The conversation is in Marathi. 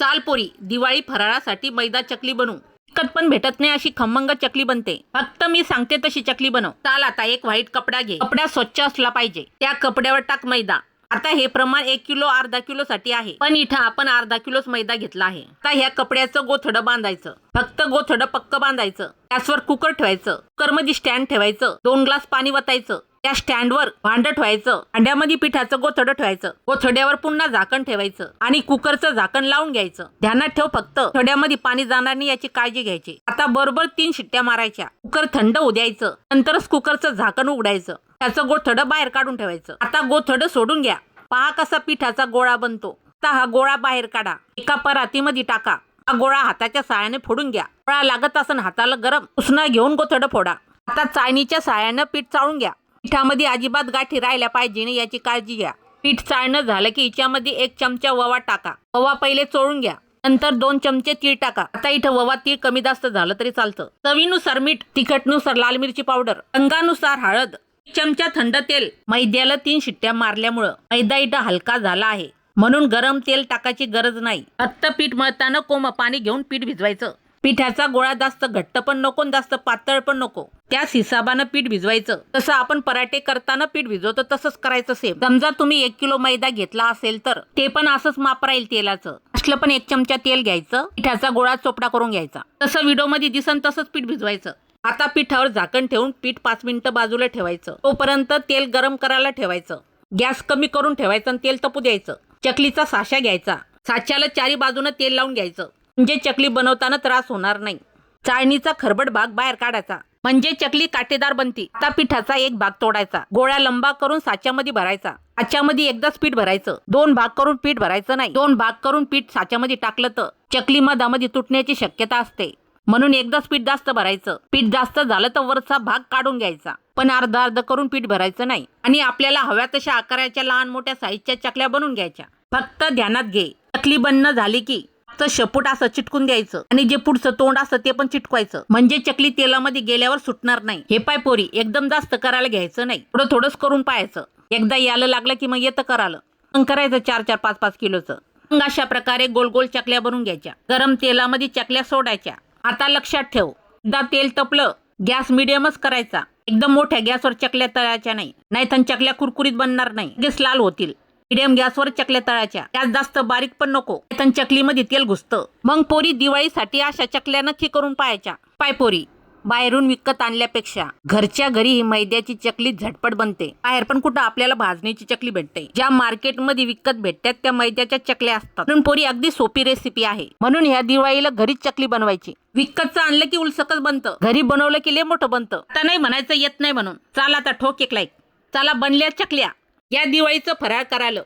चाल पोरी दिवाळी फराळासाठी मैदा चकली बनवू. विकत पण भेटत नाही अशी खमंग चकली बनते. फक्त मी सांगते तशी चकली बनव. चाल आता एक व्हाईट कपडा घे. कपडा स्वच्छ असला पाहिजे. त्या कपड्यावर टाक मैदा. आता हे प्रमाण एक किलो अर्धा किलो साठी आहे. पण इथं आपण अर्धा किलोच मैदा घेतला आहे. आता ह्या कपड्याचं गोथडं बांधायचं. फक्त गोथडं पक्क बांधायचं. गॅसवर कुकर ठेवायचं. कुकरमध्ये स्टँड ठेवायचं. दोन ग्लास पाणी वतायचं. त्या स्टँडवर भांड ठेवायचं भांड्यामध्ये पिठाचं गोथडं ठेवायचं गोथड्यावर पुन्हा झाकण ठेवायचं आणि कुकरचं झाकण लावून घ्यायचं. ध्यानात ठेव फक्त थोड्यामध्ये पाणी जाणार नाही याची काळजी घ्यायची. आता बरोबर तीन शिट्ट्या मारायच्या. कुकर थंड होऊ द्यायचं नंतरच कुकरचं झाकण उघडायचं. त्याचं गोथडं बाहेर काढून ठेवायचं. आता गोथडं सोडून घ्या. पहा कसा पिठाचा गोळा बनतो. आता हा गोळा बाहेर काढा. एका परातीमध्ये टाका. हा गोळा हाताच्या साह्याने फोडून घ्या. गोळा लागत असन हाताला गरम. उसना घेऊन गोथडं फोडा. आता चाळणीच्या साह्यानं पीठ चाळून घ्या. पिठामध्ये अजिबात गाठी राहिल्या पाहिजे याची काळजी घ्या. पीठ चाळणं झालं की हिच्यामध्ये एक चमचा ववा टाका. ववा पहिले चोळून घ्या. नंतर दोन चमचे तीळ टाका. आता इथं ववा तीळ कमी जास्त झालं तरी चालतं. चवीनुसार मीठ तिखटनुसार लाल मिरची पावडर रंगानुसार हळद चमचा थंड तेल. मैद्याला तीन शिट्ट्या मारल्यामुळं मैदा इथं हलका झाला आहे. म्हणून गरम तेल टाकायची गरज नाही. आत्ता पीठ मळताना कोम पाणी घेऊन पीठ भिजवायचं. पिठाचा गोळा जास्त घट्ट पण नको आणि जास्त पातळ पण नको. त्याच हिसाबानं पीठ भिजवायचं. तसं आपण पराठे करताना पीठ भिजवतो तसंच करायचं सेम समजा तुम्ही एक किलो मैदा घेतला असेल तर ते पण असंच माप राहील तेलाचं. असलं पण एक चमचा तेल घ्यायचं पिठाचा गोळा चोपडा करून घ्यायचा. तसं व्हिडिओमध्ये दिसन तसंच पीठ भिजवायचं. आता पिठावर झाकण ठेवून पीठ पाच मिनिटं बाजूला ठेवायचं. तोपर्यंत तेल गरम करायला ठेवायचं. गॅस कमी करून ठेवायचं आणि तेल तपू द्यायचं. चकलीचा साशा घ्यायचा. साच्याला चारी बाजूनं तेल लावून घ्यायचं. म्हणजे चकली बनवताना त्रास होणार नाही. चाळणीचा खरबट भाग बाहेर काढायचा. म्हणजे चकली काटेदार बनती. त्या पिठाचा एक भाग तोडायचा. गोळ्या लंबा करून साच्यामध्ये भरायचा. साच्यामध्ये एकदाच पीठ भरायचं. दोन भाग करून पीठ भरायचं नाही. दोन भाग करून पीठ साच्यामध्ये टाकलं तर चकली मधामध्ये तुटण्याची शक्यता असते. म्हणून एकदाच पीठ जास्त भरायचं. पीठ जास्त झालं तर वरचा भाग काढून घ्यायचा. पण अर्ध अर्ध करून पीठ भरायचं नाही. आणि आपल्याला हव्या तशा आकाराच्या लहान मोठ्या साईजच्या चकल्या बनवून घ्यायच्या. फक्त ध्यानात घे. चकली बनणं झाली की तर शपूट असं चिटकून द्यायचं आणि जे पुढचं तोंड असतं ते पण चिटकवायचं. म्हणजे चकली तेलामध्ये गेल्यावर सुटणार नाही. हे पाय पोरी एकदम जास्त करायला घ्यायचं नाही. थोडं थोडंच करून पाहायचं. एकदा यायला लागलं की मग येतं करायला. मग करायचं चार चार पाच पाच किलोचं. मग अशा प्रकारे गोल गोल चकल्या बनवून घ्यायच्या. गरम तेलामध्ये चकल्या सोडायच्या. आता लक्षात ठेव. एकदा तेल तपलं गॅस मिडियमच करायचा. एकदम मोठ्या गॅसवर चकल्या तळायच्या नाही. नाहीतर चकल्या कुरकुरीत बनणार नाही. गॅस लाल होतील. मिडियम गॅसवर चकल्या तळायच्या त्यात जास्त बारीक पण नको. नाहीतर चकलीमध्ये तेल घुसतं. मग पोरी दिवाळीसाठी अशा चकल्या नक्की करून पाहायच्या. पाय पोरी. बाहेरून विकत आणल्यापेक्षा घरच्या घरी ही मैद्याची चकली झटपट बनते. बाहेर पण कुठं आपल्याला भाजणीची चकली भेटते. ज्या मार्केटमध्ये विकत भेटतात त्या मैद्याच्या चकल्या असतात. म्हणून पोरी अगदी सोपी रेसिपी आहे. म्हणून ह्या दिवाळीला घरीच चकली बनवायची. विकतचं आणलं की उलसकच बनतं. घरी बनवलं की लय मोठं बनतं. आता नाही म्हणायचं येत नाही म्हणून. चाल आता ठोक एक लाईक चला बनल्या चकल्या. या दिवाळीचं फराळ करालं